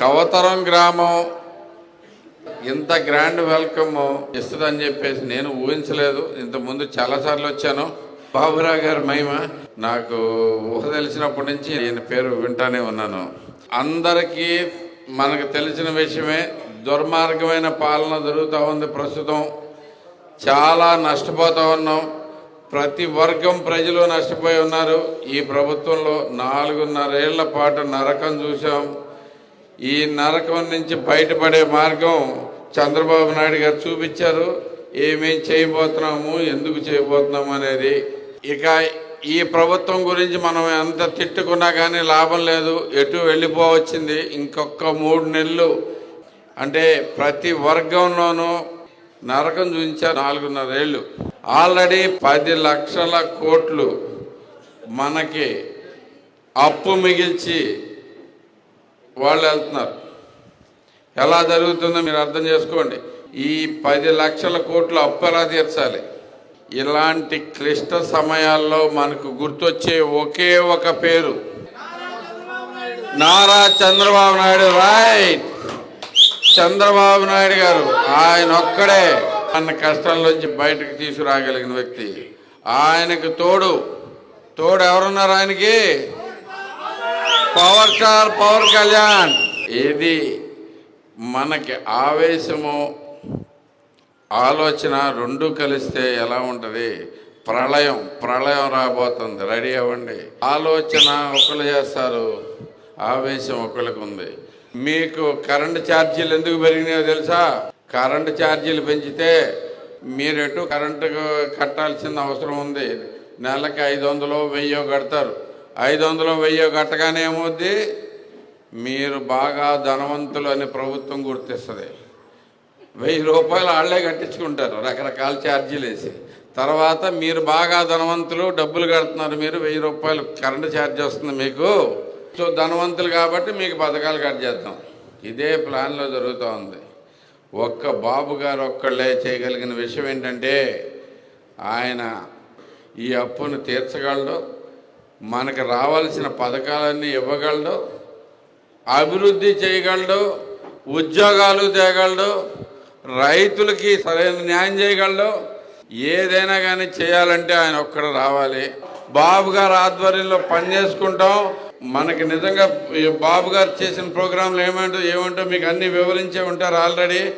కవతరం గ్రామం ఇంత grand welcome ఇస్తుందని చెప్పేసి నేను ఊహించలేదు. ఇంతకుముందు చాలాసార్లు వచ్చాను. బాబురావు గారి మహిమ. నాకు ఊహ తెలిసినప్పటి నుంచి ఈయన పేరు వింటానే ఉన్నాను. అందరికీ మనకు తెలిసిన విషయమే దుర్మార్గమైన పాలన జరుగుతూ ఉంది ప్రస్తుతం. చాలా నష్టపోతూ ఉన్నాం. ప్రతి వర్గం ప్రజలు నష్టపోయి ఉన్నారు. ఈ ప్రభుత్వంలో నాలుగున్నరేళ్ళ పాటు నరకం చూసాం ఈ నరకం నుంచి బయటపడే మార్గం చంద్రబాబు నాయుడు గారు చూపించారు. ఏమేం చేయబోతున్నాము ఎందుకు చేయబోతున్నాము అనేది. ఇక ఈ ప్రభుత్వం గురించి మనం ఎంత తిట్టుకున్నా కానీ లాభం లేదు. ఎటు వెళ్ళిపోవచ్చింది? ఇంకొక మూడు నెలలు. అంటే ప్రతి వర్గంలోనూ నరకం చూపించారు నాలుగున్నరేళ్ళు ఆల్రెడీ పది లక్షల కోట్లు మనకి అప్పు మిగిల్చి వాళ్ళు వెళ్తున్నారు. ఎలా జరుగుతుందో మీరు అర్థం చేసుకోండి. ఈ పది లక్షల కోట్ల అప్పు ఎలా తీర్చాలి. ఇలాంటి క్లిష్ట సమయాల్లో మనకు గుర్తొచ్చే ఒకే ఒక పేరు. నారా చంద్రబాబు నాయుడు రైట్. చంద్రబాబు నాయుడు గారు ఆయన ఒక్కడే మన కష్టం నుంచి బయటకు తీసుకురాగలిగిన వ్యక్తి. ఆయనకు తోడు. తోడు ఎవరున్నారు ఆయనకి? Power star Pawan Kalyan. ఇది మనకి ఆవేశము ఆలోచన రెండు కలిస్తే ఎలా ఉంటుంది? ప్రళయం ప్రళయం రాబోతుంది. రెడీ అవ్వండి. ఆలోచన ఒకళ్ళు చేస్తారు ఆవేశం ఒకళ్ళకు ఉంది. మీకు కరెంటు ఛార్జీలు ఎందుకు పెరిగినాయో తెలుసా? కరెంటు ఛార్జీలు పెంచితే మీరు ఎటు కరెంటు కట్టాల్సిన అవసరం ఉంది. నెలకి ఐదు వందలు వెయ్యో కడతారు. ఐదు వందలు వెయ్యో కట్టగానే ఏమవుద్ది? మీరు బాగా ధనవంతులు అని ప్రభుత్వం గుర్తిస్తుంది. వెయ్యి రూపాయలు వాళ్ళే కట్టించుకుంటారు రకరకాల ఛార్జీలు వేసి. తర్వాత మీరు బాగా ధనవంతులు డబ్బులు కడుతున్నారు మీరు వెయ్యి రూపాయలు కరెంటు ఛార్జ్ వస్తుంది మీకు. సో ధనవంతులు కాబట్టి మీకు పథకాలు కట్ చేద్దాం. ఇదే ప్లాన్లో జరుగుతూ ఉంది. ఒక్క బాబు గారు ఒక్కళ్ళే చేయగలిగిన విషయం ఏంటంటే ఆయన ఈ అప్పును తీర్చగలడు మనకు రావాల్సిన పథకాలన్నీ ఇవ్వగలడు అభివృద్ధి చేయగలడు ఉద్యోగాలు తేగలడు రైతులకి సరైన న్యాయం చేయగలడు ఏదైనా కానీ చేయాలంటే ఆయన ఒక్కడ రావాలి. బాబు గారు ఆధ్వర్యంలో పనిచేసుకుంటాం. మనకి నిజంగా ఈ బాబు గారు చేసిన ప్రోగ్రాంలు ఏమంటో ఏమంటో మీకు అన్ని వివరించే ఉంటారు ఆల్రెడీ.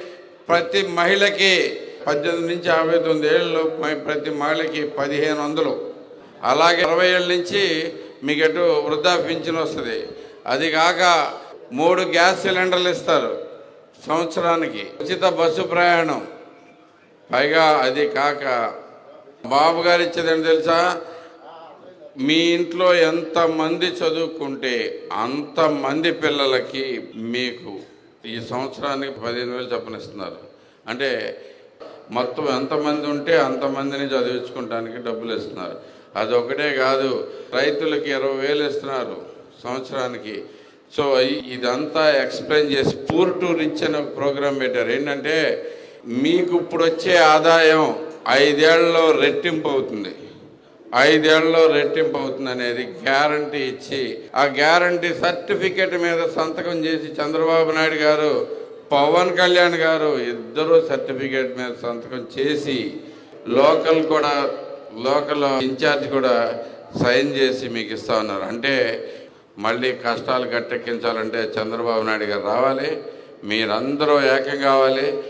ప్రతి మహిళకి పద్దెనిమిది నుంచి యాభై తొమ్మిది ఏళ్ళు ప్రతి మహిళకి పదిహేను వందలు అలాగే అరవై ఏళ్ళ నుంచి మీకు ఎటు వృద్ధా పింఛన్ వస్తుంది. అది కాక మూడు గ్యాస్ సిలిండర్లు ఇస్తారు సంవత్సరానికి. ఉచిత బస్సు ప్రయాణం. పైగా అది కాక బాబు గారు ఇచ్చేదని తెలుసా? మీ ఇంట్లో ఎంతమంది చదువుకుంటే అంతమంది పిల్లలకి మీకు ఈ సంవత్సరానికి పదిహేను వేలు చెప్పనిస్తున్నారు అంటే మొత్తం ఎంతమంది ఉంటే అంతమందిని చదివించుకోవడానికి డబ్బులు ఇస్తున్నారు. అది ఒకటే కాదు రైతులకి ఇరవై వేలు ఇస్తున్నారు సంవత్సరానికి. సో ఇదంతా ఎక్స్ప్లెయిన్ చేసి పూర్ టు రిచ్ అనే ప్రోగ్రాం పెట్టారు. ఏంటంటే మీకు ఇప్పుడు వచ్చే ఆదాయం ఐదేళ్ళలో రెట్టింపు అవుతుంది. ఐదేళ్ళలో రెట్టింపు అవుతుంది అనేది గ్యారంటీ ఇచ్చి ఆ గ్యారంటీ సర్టిఫికెట్ మీద సంతకం చేసి చంద్రబాబు నాయుడు గారు పవన్ కళ్యాణ్ గారు ఇద్దరు సర్టిఫికేట్ మీద సంతకం చేసి లోకల్ కూడా లోకల్ ఇన్ఛార్జ్ కూడా సైన్ చేసి మీకు ఇస్తా ఉన్నారు. అంటే మళ్ళీ కష్టాలు గట్టెక్కించాలంటే చంద్రబాబు నాయుడు గారు రావాలి. మీరందరూ ఏకం కావాలి.